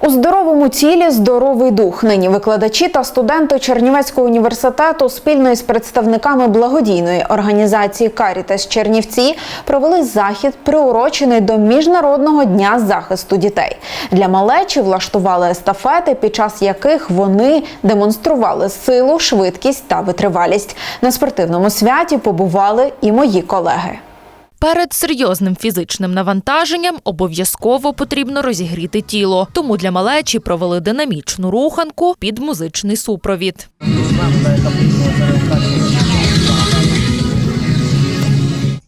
У здоровому тілі здоровий дух. Нині викладачі та студенти Чернівецького університету спільно із представниками благодійної організації Карітас Чернівці провели захід, приурочений до міжнародного дня захисту дітей. Для малечі влаштували естафети, під час яких вони демонстрували силу, швидкість та витривалість. На спортивному святі побували і мої колеги. Перед серйозним фізичним навантаженням обов'язково потрібно розігріти тіло. Тому для малечі провели динамічну руханку під музичний супровід.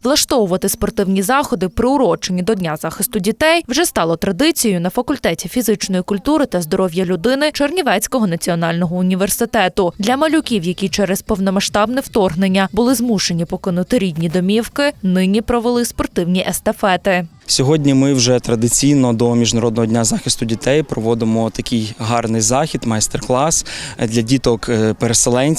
Влаштовувати спортивні заходи, приурочені до Дня захисту дітей, вже стало традицією на факультеті фізичної культури та здоров'я людини Чернівецького національного університету. Для малюків, які через повномасштабне вторгнення були змушені покинути рідні домівки, нині провели спортивні естафети. Сьогодні ми вже традиційно до міжнародного дня захисту дітей проводимо такий гарний захід, майстер-клас для діток е,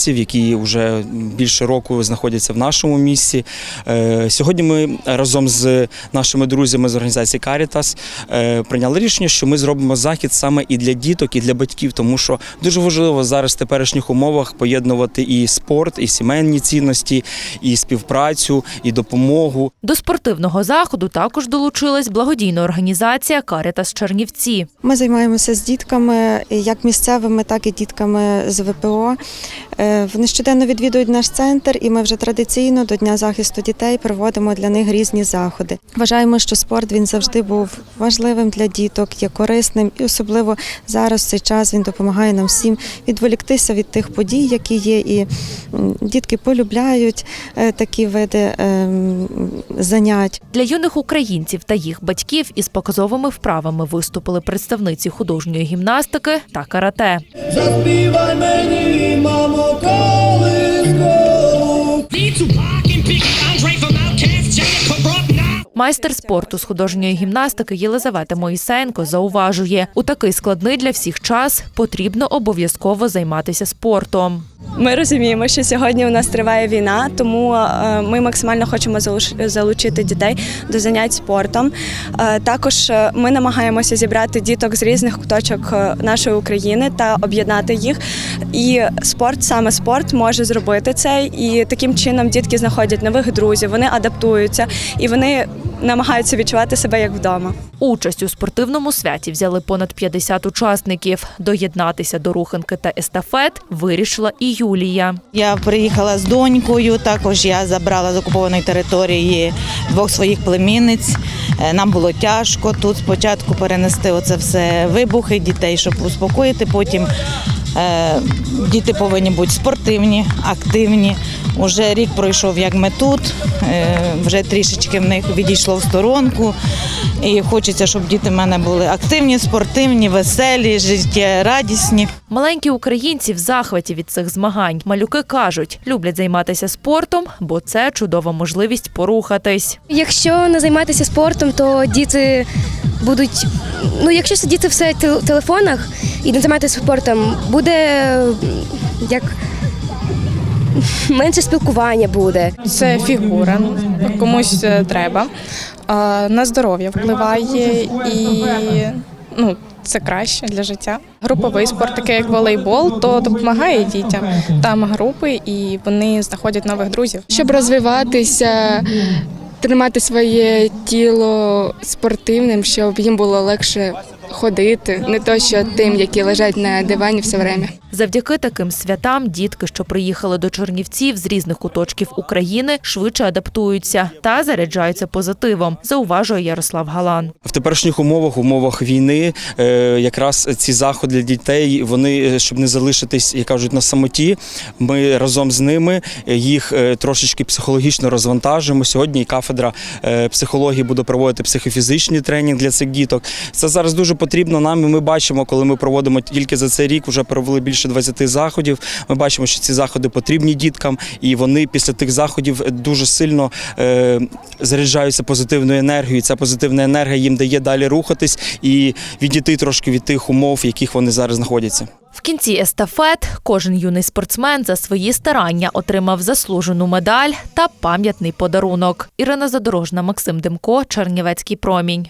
які вже більше року знаходяться в нашому місті. Е, Сьогодні ми разом з нашими друзями з організації Caritas е, прийняли рішення, що ми зробимо захід саме і для діток, і для батьків, тому що дуже важливо зараз в теперішніх умовах поєднувати і спорт, і сімейні цінності, і співпрацю, і допомогу. До спортивного заходу також долучилась благодійна організація Карітас Чернівці. Ми займаємося з дітками, як місцевими, так і дітками з ВПО. Е, Вони щоденно відвідують наш центр, і ми вже традиційно до Дня захисту дітей проводимо для них різні заходи. Вважаємо, що спорт він завжди був важливим для діток, є корисним, і особливо зараз в цей час він допомагає нам всім відволіктися від тих подій, які є. І дітки полюбляють е, такі види ем, занять. Для юних українців та їх батьків із показовими вправами виступили представниці художньої гімнастики та карате. Заспівай мені, мамо, колискову. Майстер спорту з художньої гімнастики Єлизавета Моїсенко зауважує, у такий складний для всіх час потрібно обов'язково займатися спортом. Ми розуміємо, що сьогодні у нас триває війна, тому е, ми максимально хочемо залучити дітей до занять спортом. Е, Також е, ми намагаємося зібрати діток з різних куточок нашої України та об'єднати їх. І спорт, саме спорт, може зробити це. І таким чином дітки знаходять нових друзів, вони адаптуються і вони намагаються відчувати себе як вдома. Участь у спортивному святі взяли понад 50 учасників. Доєднатися до руханки та естафет вирішила і Юлія. Я приїхала з донькою. Також я забрала з окупованої території двох своїх племінниць. Е, Нам було тяжко тут спочатку перенести оце все вибухи дітей, щоб успокоїти. Потім діти повинні бути спортивні, активні. Уже рік пройшов, як ми тут. е, Вже трішечки в них відійшло в сторонку. І хочеться, щоб діти в мене були активні, спортивні, веселі, життєрадісні. Маленькі українці в захваті від цих змагань. Малюки кажуть, люблять займатися спортом, бо це чудова можливість порухатись. Якщо не займатися спортом, то діти будуть. Ну, якщо сидіти все в телефонах і не займатися спортом, буде як менше спілкування буде. Це фігура, комусь е, треба. На здоров'я впливає і ну, це краще для життя. Груповий спорт, такий як волейбол, то допомагає дітям. Там групи і вони знаходять нових друзів. щоб розвиватися, тримати своє тіло спортивним, щоб їм було легше ходити, не то що тим, які лежать на дивані все время. Завдяки таким святам дітки, що приїхали до Чернівців з різних куточків України, швидше адаптуються та заряджаються позитивом, зауважує Ярослав Галан. В теперішніх умовах, умовах війни, е, якраз ці заходи для дітей, вони е, щоб не залишитись, як кажуть, на самоті. Ми разом з ними е, їх трошечки психологічно розвантажимо. Сьогодні кафедра психології буде проводити психофізичний тренінг для цих діток. Це зараз дуже потрібно нам. і Ми бачимо, коли ми проводимо тільки за цей рік, вже провели більше 20 заходів. Ми бачимо, що ці заходи потрібні діткам, і вони після тих заходів дуже сильно е, заряджаються позитивною енергією. Ця позитивна енергія їм дає далі рухатись і відійти трошки від тих умов, в яких вони зараз знаходяться. В кінці естафет кожен юний спортсмен за свої старання отримав заслужену медаль та пам'ятний подарунок. Ірина Задорожна, Максим Демко, Чернівецький промінь.